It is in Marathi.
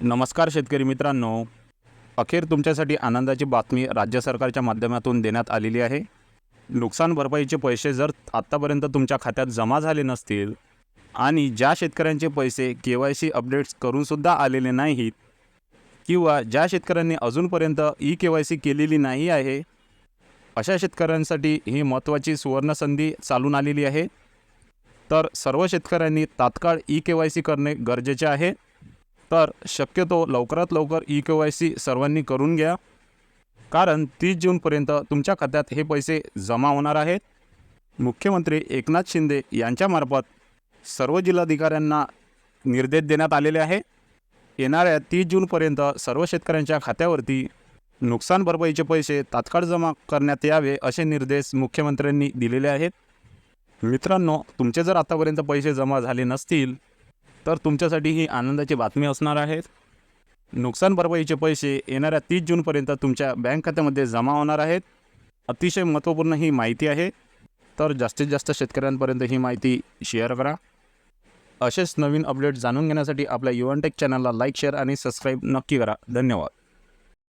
नमस्कार शेतकरी मित्रांनो. अखेर तुमच्यासाठी आनंदाची बातमी राज्य सरकारच्या माध्यमातून देण्यात आलेली आहे. नुकसान भरपाईचे पैसे जर आत्तापर्यंत तुमच्या खात्यात जमा झाले नसतील आणि ज्या शेतकऱ्यांचे पैसे के वाय सी अपडेट्स करूनसुद्धा आलेले नाहीत किंवा ज्या शेतकऱ्यांनी अजूनपर्यंत ई के वाय सी केलेली नाही आहे अशा शेतकऱ्यांसाठी ही महत्त्वाची सुवर्णसंधी चालून आलेली आहे. तर सर्व शेतकऱ्यांनी तात्काळ ई के वाय सी करणे गरजेचे आहे. तर शक्यतो लवकरात लवकर ई के वाय सी सर्वांनी करून घ्या. कारण तीस जूनपर्यंत तुमच्या खात्यात हे पैसे जमा होणार आहेत. मुख्यमंत्री एकनाथ शिंदे यांच्यामार्फत सर्व जिल्हाधिकाऱ्यांना निर्देश देण्यात आलेले आहे. येणाऱ्या तीस जूनपर्यंत सर्व शेतकऱ्यांच्या खात्यावरती नुकसान भरपाईचे पैसे तात्काळ जमा करण्यात यावे असे निर्देश मुख्यमंत्र्यांनी दिलेले आहेत. मित्रांनो तुमचे जर आतापर्यंत पैसे जमा झाले नसतील तर तुमच्यासाठी ही आनंदाची बातमी असणार आहेत नुकसान भरपाईचे पैसे येणाऱ्या तीस जूनपर्यंत तुमच्या बँक खात्यामध्ये जमा होणार आहेत. अतिशय महत्त्वपूर्ण ही माहिती आहे. तर जास्तीत जास्त शेतकऱ्यांपर्यंत ही माहिती शेअर करा. असेच नवीन अपडेट जाणून घेण्यासाठी आपल्या युवनटेक चॅनलला लाईक शेअर आणि सबस्क्राईब नक्की करा. धन्यवाद.